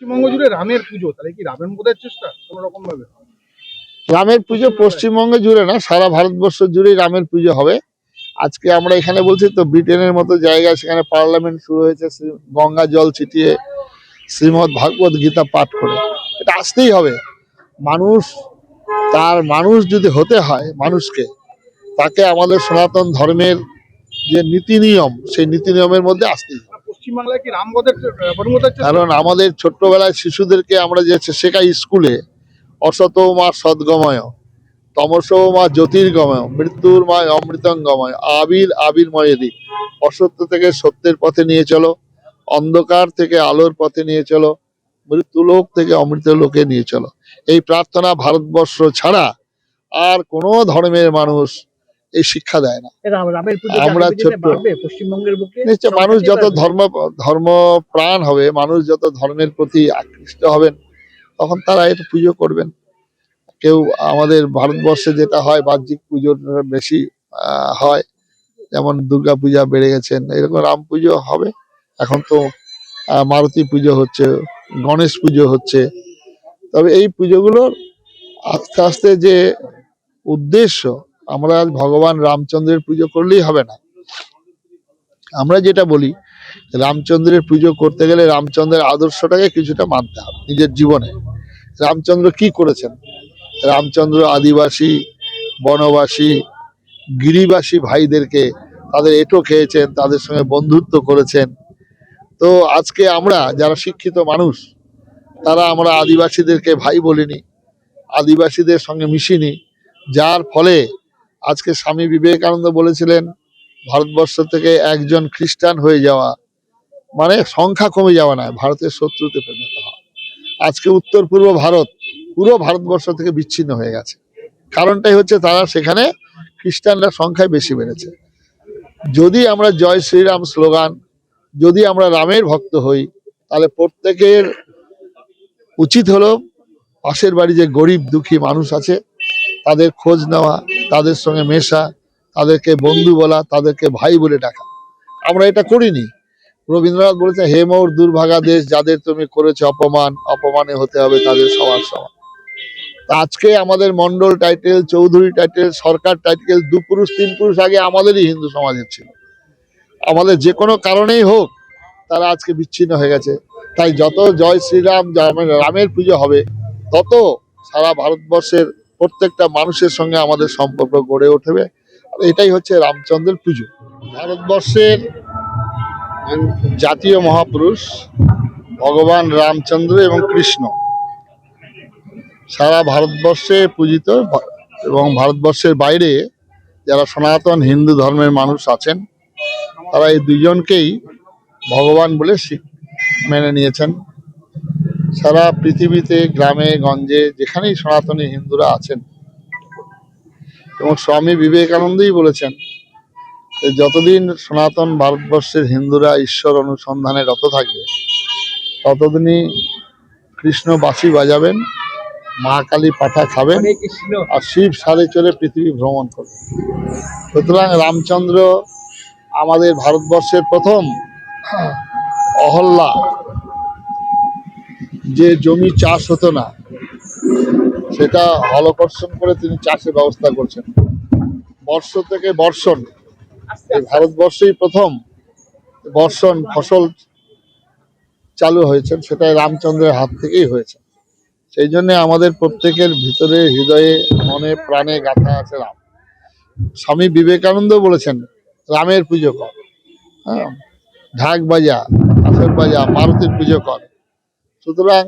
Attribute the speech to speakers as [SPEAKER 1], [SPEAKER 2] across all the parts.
[SPEAKER 1] পশ্চিমবঙ্গ জুড়ে রামের পুজো তাহলে কি রামের বোধের চেষ্টা কোনো রকম ভাবে
[SPEAKER 2] রামের পুজো পশ্চিমবঙ্গে জুড়ে না সারা ভারতবর্ষ জুড়েই রামের পুজো হবে আজকে আমরা এখানে বলছি তো ব্রিটেনের মতো জায়গা সেখানে পার্লামেন্ট শুরু হয়েছে গঙ্গা জল ছিটিয়ে শ্রীমদ ভাগবত গীতা পাঠ করে এটা আসতেই হবে মানুষ তার মানুষ যদি হতে হয় মানুষকে তাকে আমাদের সনাতন ধর্মের যে নীতি নিয়ম সেই নীতি নিয়মের মধ্যে আসতেই কারণ আমাদের ছোট্টবেলায় শিশুদেরকে আমরা যে শেখাই স্কুলে অসত মা সদ্গময় তমস মা জ্যোতির্গময় মৃত্যুর মা অমৃতঙ্গময় আবির আবির্ময় দিক অসত্য থেকে সত্যের পথে নিয়ে চলো অন্ধকার থেকে আলোর পথে নিয়ে চলো মৃত্যু লোক থেকে অমৃত লোকে নিয়ে চলো এই প্রার্থনা ভারতবর্ষ ছাড়া আর কোনো ধর্মের মানুষ এই শিক্ষা দেয় না আমরা ছোট্ট মানুষ যত ধর্ম ধর্ম প্রাণ হবে মানুষ যত ধর্মের প্রতি আকৃষ্ট হবেন তখন তারা এটা পুজো করবেন কেউ আমাদের ভারতবর্ষে যেটা হয় বাহ্যিক পুজোর বেশি হয় যেমন দুর্গা পূজা বেড়ে গেছেন এরকম রাম পুজো হবে এখন তো মারুতি পুজো হচ্ছে গণেশ পুজো হচ্ছে তবে এই পুজোগুলোর আস্তে আস্তে যে উদ্দেশ্য আমরা আজ ভগবান রামচন্দ্রের পুজো করলেই হবে না আমরা যেটা বলি রামচন্দ্রের পুজো করতে গেলে রামচন্দ্রের আদর্শটাকে কিছুটা মানতে হবে নিজের জীবনে রামচন্দ্র কি করেছেন রামচন্দ্র আদিবাসী বনবাসী গিরিবাসী ভাইদেরকে তাদের এটো খেয়েছেন তাদের সঙ্গে বন্ধুত্ব করেছেন তো আজকে আমরা যারা শিক্ষিত মানুষ তারা আমরা আদিবাসীদেরকে ভাই বলিনি আদিবাসীদের সঙ্গে মিশিনি যার ফলে আজকে স্বামী বিবেকানন্দ বলেছিলেন ভারতবর্ষ থেকে একজন খ্রিস্টান হয়ে যাওয়া মানে সংখ্যা কমে যাওয়া নয় ভারতের শত্রুতে পরিণত হওয়া আজকে উত্তর পূর্ব ভারত পুরো ভারতবর্ষ থেকে বিচ্ছিন্ন হয়ে গেছে কারণটাই হচ্ছে তারা সেখানে খ্রিস্টানরা সংখ্যায় বেশি বেড়েছে যদি আমরা জয় শ্রীরাম স্লোগান যদি আমরা রামের ভক্ত হই তাহলে প্রত্যেকের উচিত হলো পাশের বাড়ি যে গরিব দুঃখী মানুষ আছে তাদের খোঁজ নেওয়া তাদের সঙ্গে মেশা তাদেরকে বন্ধু বলা তাদেরকে ভাই বলে ডাকা আমরা এটা করিনি রবীন্দ্রনাথ বলেছে হে মোর দুর্ভাগা দেশ যাদের তুমি করেছো অপমান অপমানে হতে হবে তাদের সবার সমান আজকে আমাদের Mondal title Chowdhury title Sarkar title দু পুরুষ তিন পুরুষ আগে আমাদেরই হিন্দু সমাজের ছিল আমাদের যে কোনো কারণেই হোক তারা আজকে বিচ্ছিন্ন হয়ে গেছে তাই যত জয় শ্রীরাম মানে রামের পুজো হবে তত সারা ভারতবর্ষের প্রত্যেকটা মানুষের সঙ্গে আমাদের সম্পর্ক গড়ে উঠবে আর এটাই হচ্ছে রামচন্দ্রের পুজো ভারতবর্ষের জাতীয় মহাপুরুষ ভগবান রামচন্দ্র এবং কৃষ্ণ সারা ভারতবর্ষে পূজিত এবং ভারতবর্ষের বাইরে যারা সনাতন হিন্দু ধর্মের মানুষ আছেন তারা এই দুজনকেই ভগবান বলে মেনে নিয়েছেন সারা পৃথিবীতে গ্রামে গঞ্জে যেখানেই সনাতনী হিন্দুরা আছেন এবং স্বামী বিবেকানন্দই বলেছেন যতদিন সনাতন ভারতবর্ষের হিন্দুরা ঈশ্বর অনুসন্ধানে রত থাকবে ততদিনই কৃষ্ণ বাসি বাজাবেন মা কালী পাঠা খাবেন আর শিব সারে চলে পৃথিবী ভ্রমণ করবেন সুতরাং রামচন্দ্র আমাদের ভারতবর্ষের প্রথম অহল্যা যে জমি চাষ হতো না সেটা হলকর্ষণ করে তিনি চাষের ব্যবস্থা করছেন বর্ষ থেকে বর্ষণ ভারতবর্ষেই প্রথম বর্ষণ ফসল চালু হয়েছে সেটা রামচন্দ্রের হাত থেকেই হয়েছে সেই জন্য আমাদের প্রত্যেকের ভিতরে হৃদয়ে মনে প্রাণে গাথা আছে রাম স্বামী বিবেকানন্দ বলেছেন রামের পুজো কর হ্যাঁ ঢাক বাজা আসর বাজা মারুতির পুজো কর সুতরাং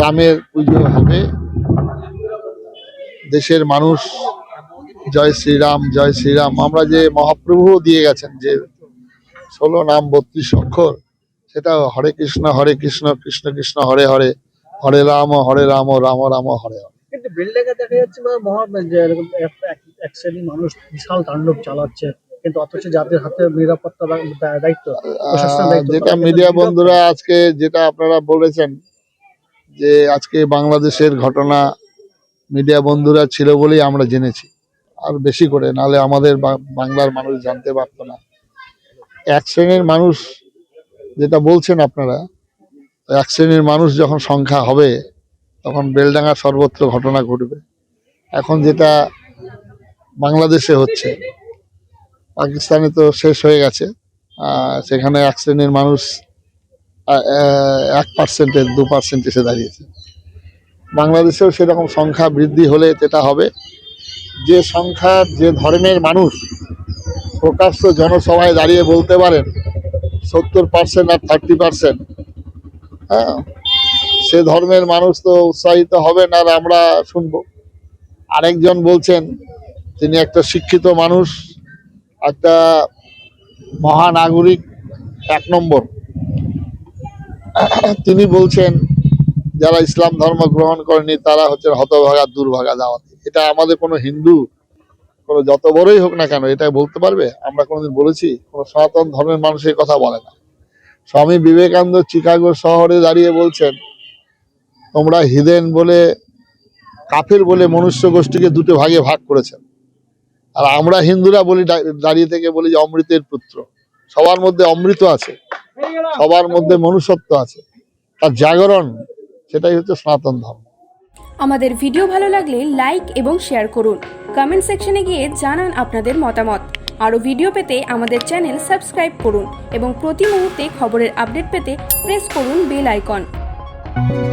[SPEAKER 2] রামের পুজো হবে দেশের মানুষ জয় শ্রীরাম জয় শ্রীরাম আমরা যে মহাপ্রভু দিয়ে গেছেন যে ষোলো নাম বত্রিশ অক্ষর সেটা হরে কৃষ্ণ হরে কৃষ্ণ কৃষ্ণ কৃষ্ণ হরে হরে হরে রাম হরে রাম রাম রাম হরে হরে
[SPEAKER 1] কিন্তু বিল্ডিং এ দেখা যাচ্ছে মানুষ বিশাল তাণ্ডব চালাচ্ছে কিন্তু অথচ যাদের হাতে নিরাপত্তা দায়িত্ব
[SPEAKER 2] যেটা মিডিয়া বন্ধুরা আজকে যেটা আপনারা বলেছেন যে আজকে বাংলাদেশের ঘটনা মিডিয়া বন্ধুরা ছিল বলেই আমরা জেনেছি আর বেশি করে নালে আমাদের বাংলার মানুষ জানতে পারত না এক শ্রেণীর মানুষ যেটা বলছেন আপনারা এক শ্রেণীর মানুষ যখন সংখ্যা হবে তখন বেলডাঙ্গা সর্বত্র ঘটনা ঘটবে এখন যেটা বাংলাদেশে হচ্ছে পাকিস্তানে তো শেষ হয়ে গেছে সেখানে এক শ্রেণীর মানুষ এক পার্সেন্টের দু পার্সেন্ট এসে দাঁড়িয়েছে বাংলাদেশেও সেরকম সংখ্যা বৃদ্ধি হলে যেটা হবে যে সংখ্যা যে ধরনের মানুষ প্রকাশ্য জনসভায় দাঁড়িয়ে বলতে পারেন সত্তর পার্সেন্ট আর থার্টি পার্সেন্ট হ্যাঁ সে ধর্মের মানুষ তো উৎসাহিত হবেন আর আমরা শুনব আরেকজন বলছেন তিনি একটা শিক্ষিত মানুষ একটা মহানাগরিক এক নম্বর তিনি বলছেন যারা ইসলাম ধর্ম গ্রহণ করেনি তারা হচ্ছে হতভাগা দুর্ভাগা দাওয়াত এটা আমাদের কোনো হিন্দু কোনো যত বড়ই হোক না কেন এটা বলতে পারবে আমরা কোনোদিন বলেছি কোনো সনাতন ধর্মের মানুষের কথা বলে না স্বামী বিবেকানন্দ চিকাগো শহরে দাঁড়িয়ে বলছেন তোমরা হিদেন বলে কাফের বলে মনুষ্য গোষ্ঠীকে দুটো ভাগে ভাগ করেছেন আর আমরা হিন্দুরা বলি দাঁড়িয়ে থেকে বলি যে অমৃতের পুত্র সবার মধ্যে অমৃত আছে সবার মধ্যে মনুষ্যত্ব আছে তার জাগরণ সেটাই হচ্ছে সনাতন ধর্ম
[SPEAKER 3] আমাদের ভিডিও ভালো লাগলে লাইক এবং শেয়ার করুন কমেন্ট সেকশনে গিয়ে জানান আপনাদের মতামত আরও ভিডিও পেতে আমাদের চ্যানেল সাবস্ক্রাইব করুন এবং প্রতি মুহূর্তে খবরের আপডেট পেতে প্রেস করুন বেল আইকন